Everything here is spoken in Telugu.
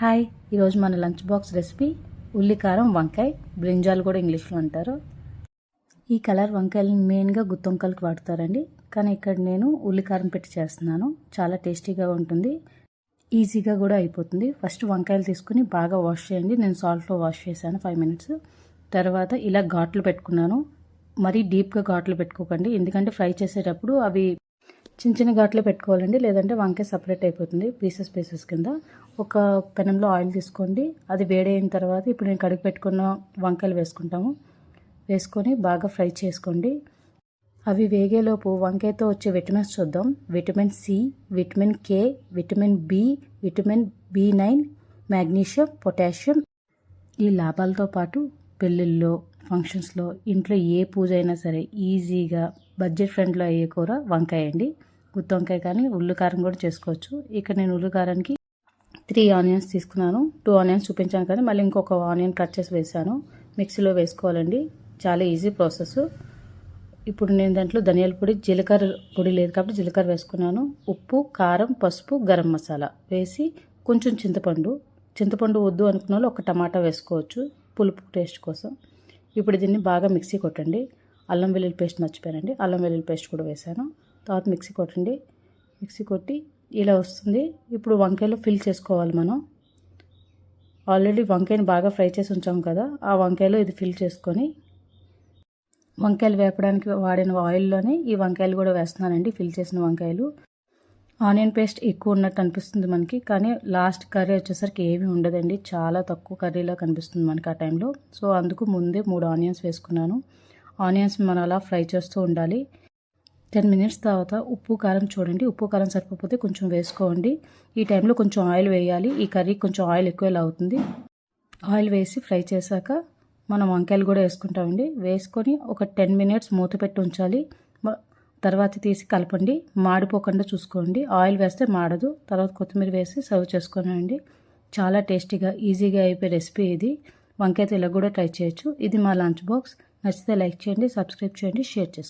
హాయ్ ఈరోజు మన లంచ్ బాక్స్ రెసిపీ ఉల్లికారం వంకాయ. బ్రింజాలు కూడా ఇంగ్లీష్లో అంటారు. ఈ కలర్ వంకాయలను మెయిన్గా గుత్తొంకాయలకు వాడతారండి. కానీ ఇక్కడ నేను ఉల్లికారం పెట్టి చేస్తున్నాను. చాలా టేస్టీగా ఉంటుంది. ఈజీగా కూడా అయిపోతుంది. ఫస్ట్ వంకాయలు తీసుకుని బాగా వాష్ చేయండి. నేను సాల్ట్లో వాష్ చేశాను ఫైవ్ మినిట్స్. తర్వాత ఇలా ఘాట్లు పెట్టుకున్నాను. మరీ డీప్గా ఘాట్లు పెట్టుకోకండి. ఎందుకంటే ఫ్రై చేసేటప్పుడు అవి చిన్న చిన్న ఘాట్లు పెట్టుకోవాలండి లేదంటే వంకాయ సపరేట్ అయిపోతుంది పీసెస్ పీసెస్ కింద. ఒక పెనంలో ఆయిల్ తీసుకోండి అది వేడైన తర్వాత ఇప్పుడు నేను కడిగి పెట్టుకున్న వంకాయలు వేసుకుంటాము. వేసుకొని బాగా ఫ్రై చేసుకోండి. అవి వేగేలోపు వంకాయతో వచ్చే విటమిన్స్ చూద్దాం. Vitamin C vitamin K vitamin B vitamin B nine magnesium potassium. ఈ లాభాలతో పాటు పెళ్ళిళ్ళలో ఫంక్షన్స్లో ఇంట్లో ఏ పూజ అయినా సరే ఈజీగా బడ్జెట్ ఫ్రెండ్లో అయ్యే కూర వంకాయ అండి. గుత్తి వంకాయ కానీ ఉల్లి కారం కూడా చేసుకోవచ్చు. ఇక్కడ నేను ఉల్లి కారానికి త్రీ ఆనియన్స్ తీసుకున్నాను. టూ ఆనియన్స్ చూపించాను కానీ మళ్ళీ ఇంకొక ఆనియన్ కట్ చేసి వేసాను. మిక్సీలో వేసుకోవాలండి. చాలా ఈజీ ప్రాసెస్ ఇప్పుడు నేను దాంట్లో ధనియాల పొడి జీలకర్ర పొడి లేదు కాబట్టి జీలకర్ర వేసుకున్నాను. ఉప్పు కారం పసుపు గరం మసాలా వేసి కొంచెం చింతపండు. చింతపండు వద్దు అనుకున్న వాళ్ళు ఒక టమాటా వేసుకోవచ్చు పులుపు టేస్ట్ కోసం. ఇప్పుడు దీన్ని బాగా మిక్సీ కొట్టండి. అల్లం వెల్లుల్లి పేస్ట్ మర్చిపోయానండి. అల్లం వెల్లుల్లి పేస్ట్ కూడా వేసాను. తర్వాత మిక్సీ కొట్టండి. మిక్సీ కొట్టి ఇలా వస్తుంది. ఇప్పుడు వంకాయలో ఫిల్ చేసుకోవాలి మనం. ఆల్రెడీ వంకాయని బాగా ఫ్రై చేసి ఉంచాం కదా ఆ వంకాయలో ఇది ఫిల్ చేసుకొని వంకాయలు వేపడానికి వాడిన ఆయిల్లోనే ఈ వంకాయలు కూడా వేస్తున్నానండి ఫిల్ చేసిన వంకాయలు. ఆనియన్ పేస్ట్ ఎక్కువ ఉన్నట్టు అనిపిస్తుంది మనకి కానీ లాస్ట్ కర్రీ వచ్చేసరికి ఏమీ ఉండదండి. చాలా తక్కువ కర్రీలా కనిపిస్తుంది మనకి ఆ టైంలో. సో అందుకు ముందే మూడు ఆనియన్స్ వేసుకున్నాను. ఆనియన్స్ మనం అలా ఫ్రై చేస్తూ ఉండాలి. టెన్ మినిట్స్ తర్వాత ఉప్పు కారం చూడండి. ఉప్పు కారం సరిపోతే కొంచెం వేసుకోండి. ఈ టైంలో కొంచెం ఆయిల్ వేయాలి. ఈ కర్రీ కొంచెం ఆయిల్ ఎక్కువ అవుతుంది. ఆయిల్ వేసి ఫ్రై చేశాక మనం వంకాయలు కూడా వేసుకుంటామండి. వేసుకొని ఒక టెన్ మినిట్స్ మూత పెట్టి ఉంచాలి. తర్వాత తీసి కలపండి. మాడిపోకుండా చూసుకోండి. ఆయిల్ వేస్తే మాడదు. తర్వాత కొత్తిమీర వేసి సర్వ్ చేసుకోనండి. చాలా టేస్టీగా ఈజీగా అయిపోయే రెసిపీ ఇది. వంకాయతో ఇలా కూడా ట్రై చేయొచ్చు. ఇది మా లంచ్ బాక్స్. నచ్చితే లైక్ చేయండి సబ్స్క్రైబ్ చేయండి షేర్ చేసుకోండి.